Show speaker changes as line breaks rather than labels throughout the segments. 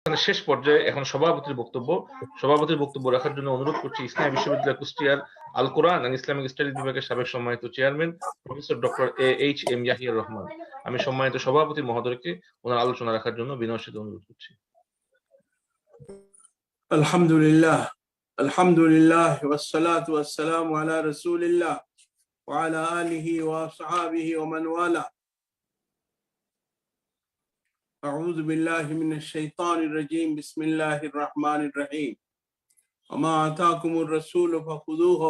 অনুষ্ঠানের শেষ পর্যায়ে এখন সভাপতির বক্তব্য সভাপতির বক্তব্য রাখার জন্য অনুরোধ করছি ইসলামী বিশ্ববিদ্যালয় কুষ্টিয়ার আল কোরআন অ্যান্ড ইসলামিক স্টাডিজ বিভাগের সাবেক সম্মানিত chairman professor doctor A H M ইয়াহিয়ার Rahman আমি সম্মানিত সভাপতি মহোদয়কে ওনার আলোচনা রাখার জন্য বিনয়ের সাথে অনুরোধ করছি
الحمد لله الحمد لله والصلاة والسلام على رسول الله وعلى آله وأصحابه ومن والاه أعوذ بالله من الشيطان الرجيم بسم الله الرحمن الرحيم وما آتاكم الرسول فخذوه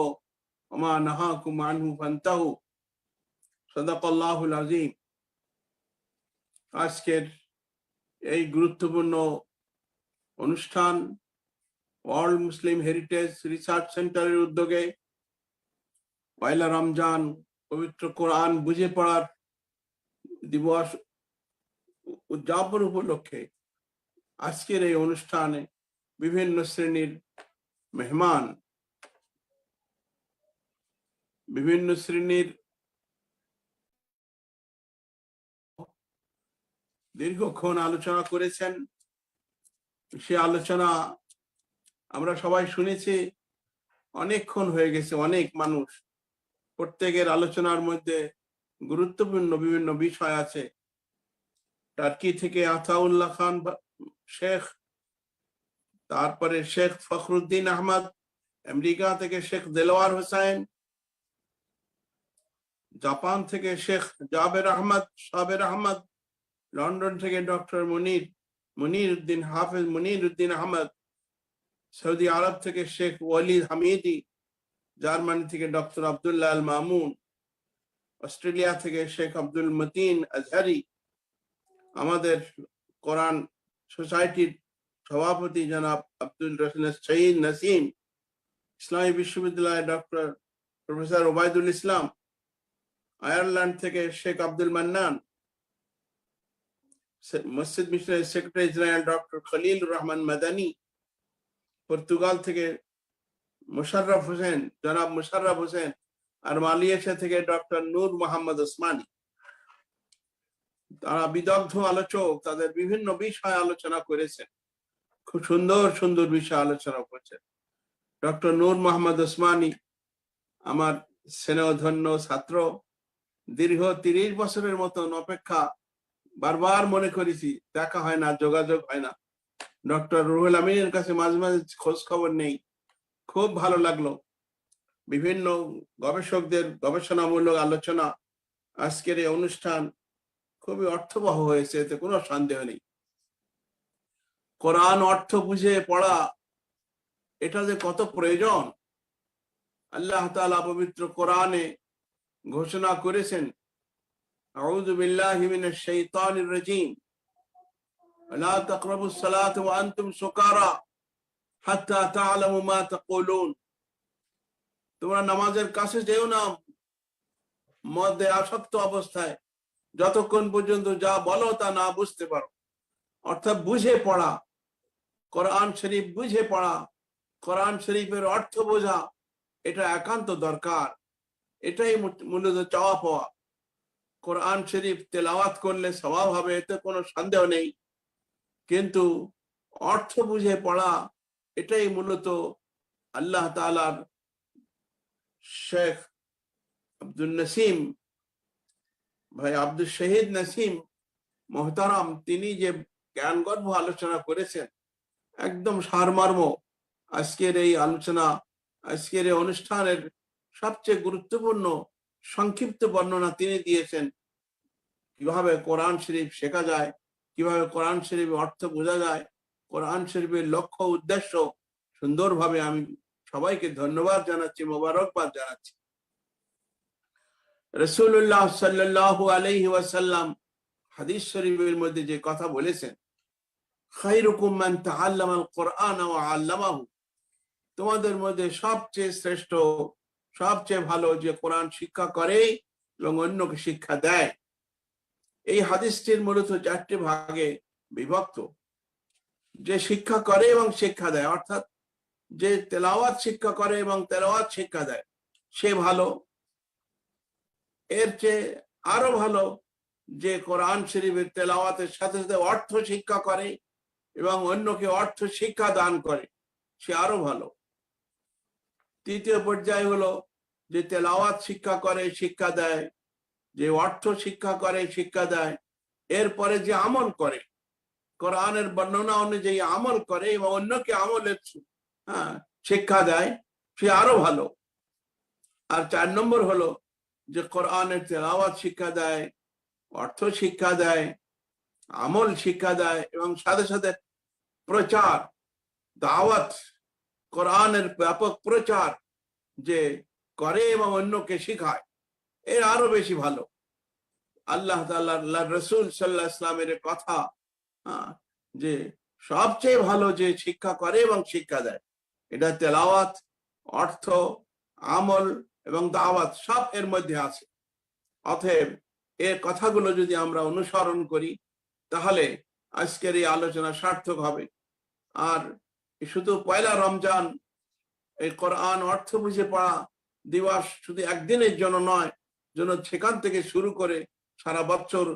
وما نهاكم عنه فانتهوا صدق الله العظيم আজকের এই গুরুত্বপূর্ণ অনুষ্ঠান ওয়ার্ল্ড মুসলিম হেরিটেজ রিসার্চ সেন্টারের উদ্যোগে পয়লা রমজান পবিত্র কোরআন বুঝে পড়ার দিবস উদযাপন উপলক্ষে আজকের এই অনুষ্ঠানে বিভিন্ন শ্রেণির মেহমান, বিভিন্ন শ্রেণির দীর্ঘক্ষণ আলোচনা করেছেন। সে আলোচনা আমরা সবাই শুনেছি, অনেকক্ষণ হয়ে গেছে, অনেক মানুষ। প্রত্যেকের আলোচনার মধ্যে গুরুত্বপূর্ণ বিভিন্ন বিষয় আছে। টার্কি থেকে আতাউল্লাহ খান শেখ, তারপরে শেখ ফখরুদ্দিন আহমদ, আমেরিকা থেকে শেখ দেলোয়ার হোসেন, জাপান থেকে শেখ জাবের আহমদ, সাবের আহমদ, লন্ডন থেকে ডক্টর মুনির মুনির উদ্দিন হাফিজ মুনির উদ্দিন আহমদ, সৌদি আরব থেকে শেখ ওয়ালিদ হামিদি, জার্মানি থেকে ডক্টর আব্দুল্লাহ আল মামুন, অস্ট্রেলিয়া থেকে শেখ আব্দুল মতিন আজহারি আমাদের কোরআন সোসাইটির সভাপতি জনাব আব্দুল রহমান শহীদ নাসিম, ইসলামী বিশ্ববিদ্যালয়ের doctor professor Obaidul Islam, Ireland থেকে শেখ আব্দুল মান্নান মসজিদ মিশনের secretary general doctor Khalil Rahman Madani, Portugal থেকে মুশাররফ হোসেন, জনাব মুশাররফ হোসেন, আর মালয়েশিয়া থেকে ডক্টর নূর মোহাম্মদ ওসমানী। তারা বিদগ্ধ আলোচক, তাদের বিভিন্ন বিষয় আলোচনা করেছেন। খুব সুন্দর সুন্দর বিষয় আলোচনা করছেন। ডক্টর নূর মোহাম্মদ ওসমানী, আমার স্নেহধন্য ছাত্র, দীর্ঘ তিরিশ বছরের মতন অপেক্ষা, বারবার মনে করেছি, দেখা হয় না, যোগাযোগ হয় না। ডক্টর রুহুল আমিনের কাছে মাঝে মাঝে খোঁজ খবর নেই। খুব ভালো লাগল। বিভিন্ন গবেষকদের গবেষণামূলক আলোচনা, আজকের এই অনুষ্ঠান খুবই অর্থবহ হয়েছে এতে কোনো সন্দেহ নেই কোরআন অর্থ বুঝে পড়া এটা যে কত প্রয়োজন আল্লাহ তাআলা পবিত্র কোরআনে ঘোষণা করেছেন আউযু বিল্লাহি মিনাশ শাইতানির রাজীম لا تقربوا الصلاة وأنتم سكارى حتى تعلموا ما تقولون তোমরা নামাজের কাছে যেও না মধ্যে আসক্ত অবস্থায় যতক্ষণ পর্যন্ত যা বলো তা না বুঝতে পারো। অর্থাৎ বুঝে পড়া, কোরআন শরীফ বুঝে পড়া, কোরআন শরীফের অর্থ বোঝা, এটা একান্ত দরকার। এটাই মূলত চাওয়া পাওয়া। কোরআন শরীফ তেলাওয়াত করলে স্বভাব হবে, এতে কোনো সন্দেহ নেই। কিন্তু অর্থ বুঝে পড়া, এটাই মূলত আল্লাহ তালার শেখ আব্দুল নসিম ভাই আব্দুল শহীদ নাসিম মোহতারাম, তিনি যে জ্ঞানগর্ভ আলোচনা করেছেন, একদম সারমর্ম আজকের এই আলোচনা, আজকের এই অনুষ্ঠানের সবচেয়ে গুরুত্বপূর্ণ সংক্ষিপ্ত বর্ণনা তিনি দিয়েছেন। কীভাবে কোরআন শরীফ শেখা যায়, কীভাবে কোরআন শরীফের অর্থ বোঝা যায়, কোরআন শরীফের লক্ষ্য, উদ্দেশ্য, সুন্দরভাবে আমি সবাইকে ধন্যবাদ জানাচ্ছি, মোবারকবাদ জানাচ্ছি। রসুল্লাহ সাল্লাহ আলহি ওয়াসাল্লাম হাদিস শরীফের মধ্যে যে কথা বলেছেন কোরআন আল্লামাহু। তোমাদের মধ্যে সবচেয়ে শ্রেষ্ঠ, সবচেয়ে ভালো যে কোরআন শিক্ষা করে এবং অন্যকে শিক্ষা দেয়। এই হাদিসটির মূলত চারটি ভাগে বিভক্ত। যে শিক্ষা করে এবং শিক্ষা দেয়, অর্থাৎ যে তেলাওয়াত শিক্ষা করে এবং তেলাওয়াত শিক্ষা দেয়, সে ভালো এর চেয়ে আরও ভালো যে কোরআন শরীফের তেলাওয়াতের সাথে সাথে অর্থ শিক্ষা করে এবং অন্যকে অর্থ শিক্ষা দান করে, সে আরও ভালো। তৃতীয় পর্যায়ে হলো যে তেলাওয়াত শিক্ষা করে, শিক্ষা দেয়, যে অর্থ শিক্ষা করে, শিক্ষা দেয়, এরপরে যে আমল করে, কোরআনের বর্ণনা অনুযায়ী আমল করে এবং অন্যকে আমলের হ্যাঁ শিক্ষা দেয়, সে আরও ভালো। আর চার নম্বর হলো যে কোরআনের তেলাওয়াত শিক্ষা দেয়, অর্থ শিক্ষা দেয়, আমল শিক্ষা দেয় এবং সাথে সাথে প্রচার, দাওয়াত, কোরআনের ব্যাপক প্রচার যে করে এবং অন্যকে শিখায়, এর আরও বেশি ভালো। আল্লাহ তাল্লাহ রসুল সাল্লাহ ইসলামের কথা যে সবচেয়ে ভালো যে শিক্ষা করে এবং শিক্ষা দেয়, এটা তেলাওয়াত, অর্থ, আমল এবং দাওয়াত সব এর মধ্যে আছে। অতএব এর কথাগুলো যদি আমরা অনুসরণ করি, তাহলে আজকের এই আলোচনা সার্থক হবে। আর শুধু পয়লা রমজান, এই কোরআন অর্থ বুঝে পড়া দিবস শুধু একদিনের জন্য নয়, যেন সেখান থেকে শুরু করে সারা বছর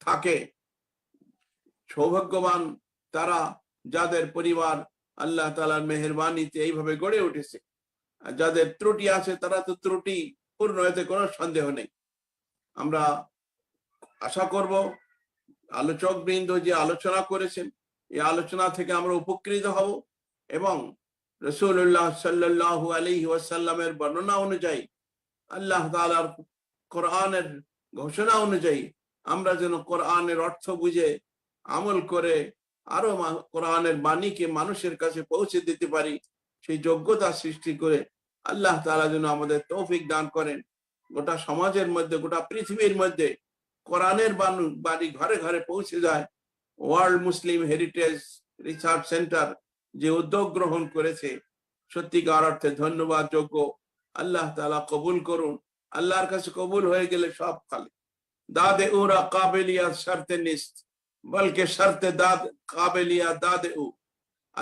থাকে। সৌভাগ্যবান তারা যাদের পরিবার আল্লাহ তালার মেহরবানিতে এইভাবে গড়ে উঠেছে। যাদের ত্রুটি আছে, তারা তো ত্রুটি পূর্ণ হতে কোনো সন্দেহ নেই। আমরা আশা করব আলোচক বৃন্দ যে আলোচনা করেছেন, এই আলোচনা থেকে আমরা উপকৃত হব এবং রসুল্লাহ সাল্লাহ আলী ওয়াসাল্লামের বর্ণনা অনুযায়ী, আল্লাহ তালার কোরআনের ঘোষণা অনুযায়ী আমরা যেন কোরআনের অর্থ বুঝে, আমল করে আরও কোরআনের বাণীকে মানুষের কাছে পৌঁছে দিতে পারি। সেই যোগ্যতা সৃষ্টি করে আল্লাহ তালা যেন আমাদের তৌফিক দান করেন। গোটা সমাজের মধ্যে, গোটা পৃথিবীর মধ্যে কোরআনের বাণী ঘরে ঘরে পৌঁছে যায়। World Muslim Heritage Research Centre যে উদ্যোগ গ্রহণ করেছে, সত্যিকার অর্থে ধন্যবাদ যোগ্য। আল্লাহ তালা কবুল করুন। আল্লাহর কাছে কবুল হয়ে গেলে সব খালি। দাদে উরা কাবেলিয়া শর্তে নিস্ত, বলকে শর্তে দাদ কাবেলিয়া দাদে উ।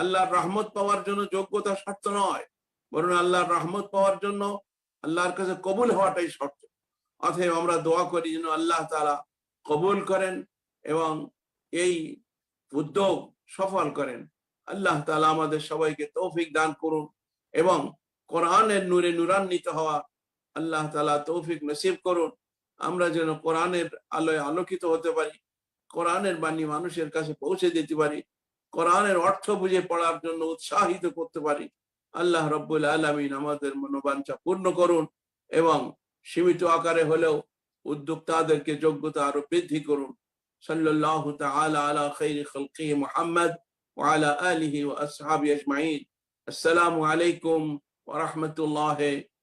আল্লাহর রহমত পাওয়ার জন্য যোগ্যতা শর্ত নয়। বরং আল্লাহর রহমত পাওয়ার জন্য আল্লাহর কাছে কবুল হওয়াটাই শর্ত। অতএব আমরা দোয়া করি যেন আল্লাহ তাআলা কবুল করেন এবং এই উদ্যোগ সফল করেন। আল্লাহ তাআলা আমাদের সবাইকে তৌফিক দান করুন এবং কোরআনের নূরে নূরান্বিত হওয়া আল্লাহ তালা তৌফিক নসিব করুন। আমরা যেন কোরআনের আলোয় আলোকিত হতে পারি, কোরআনের বাণী মানুষের কাছে পৌঁছে দিতে পারি। কোরআনের অর্থ বুঝে পড়ার জন্য উৎসাহিত করতে পারি। আল্লাহ রব্বুল আলমিন আমাদের মনোবাঞ্ছা পূর্ণ করুন এবং সীমিত আকারে হলেও উদ্যোক্তাদেরকে যোগ্যতা আরও বৃদ্ধি করুন। সাল্লাল্লাহু তাআলা আলা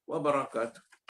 ওয়া বারাকাতুহু।